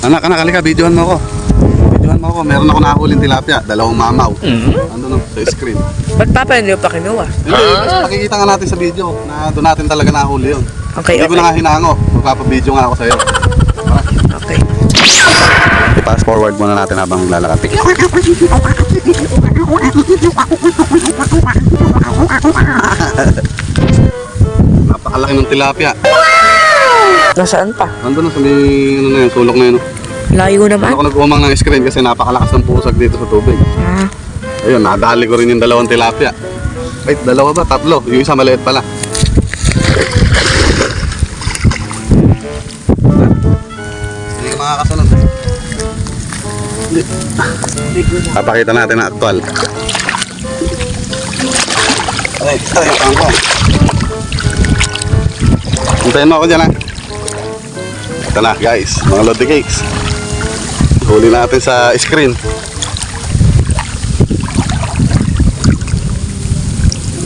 Anak, anak, halika, videohan mo ako. Videohan mo ako. Meron ako nahuling tilapia. Dalawang mamaw. Ano no, sa screen. Ba't papa hindi mo pa kinuha? Hindi, mas makikita nga natin sa video na doon natin talaga nahuli yun. Okay, Hindi ko okay. na nga hinango. Magpapabideo nga ako sa'yo. Okay. I-fast forward muna natin habang lalakad. Napakalaki ng tilapia. Nasaan pa? Nandun na sa may ano na yun, sulok na yun. Layo naman. Ako nag-umang ng screen kasi napakalakas ng pusag dito sa tubig. Ah, Ayun, nadali ko rin yung dalawang tilapia. Wait, dalawa ba? Tatlo. Yung isa maliit pala. Hindi ka makakasunod. Papakita natin na aktual. Ay, ay, pang ko. Hintayin mo ako dyan ha. Ito na guys, mga lodi cakes. Huli natin sa screen.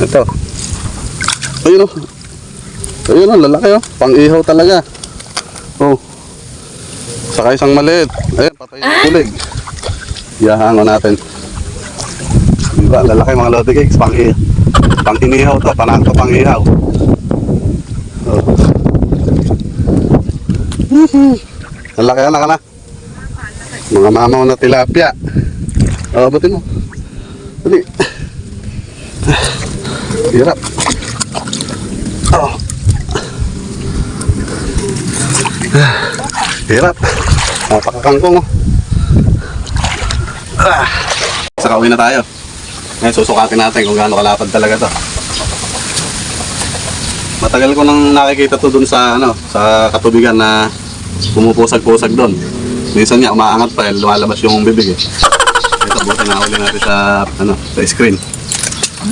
Ito. Ayun o. Ayun o, lalaki o. Pang-ihaw talaga. Oh. Saka isang maliit. Ayun, patay yung kulig. Iyahango natin. Diba, lalaki mga lodi cakes. Pang-ihaw. Pang-inihaw to. Panang to pang-ihaw. Lalaki na ka na. Mga mamaw na tilapia. Oh, abutin mo. Dali. Hirap. Oh. Hirap. Napakakangkong oh. Ah. Saka uwi na tayo. Ngayon susukatin natin kung gaano kalapad talaga to. Matagal ko nang nakikita to dun sa ano, sa katubigan na pumupusag-pusag doon. Minsan nga umaangat pa, eh, lumalabas yung bibig eh. Ito, buti na uli natin sa ano, sa screen.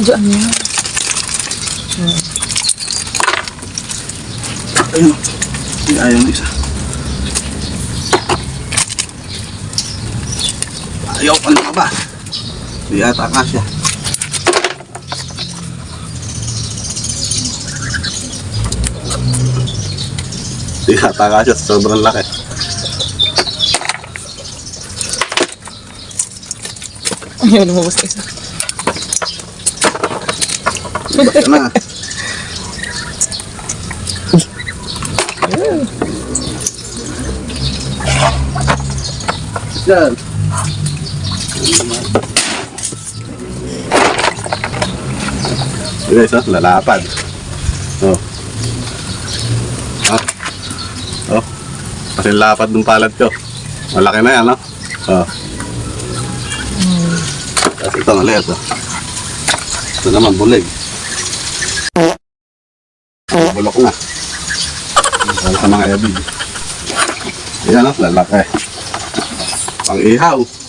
Diyan niya. Ayun. Hindi ayaw ng isa. Ayaw, ano ka ba? Hindi ata kasya. Hindi ata kasya, sobrang laki. Ayaw lumabas ka isa. Ito na. Yan. Guys, oh, lalapad. Oh. Ah. Oh. Kasi lapad ng palad ko. Malaki na yan, no? Oh. Tapos ito maliit, oh. Ito naman, bulig. Bulok na. Para sa mga ebig. Yan, oh, lalaki. Pang ihaw.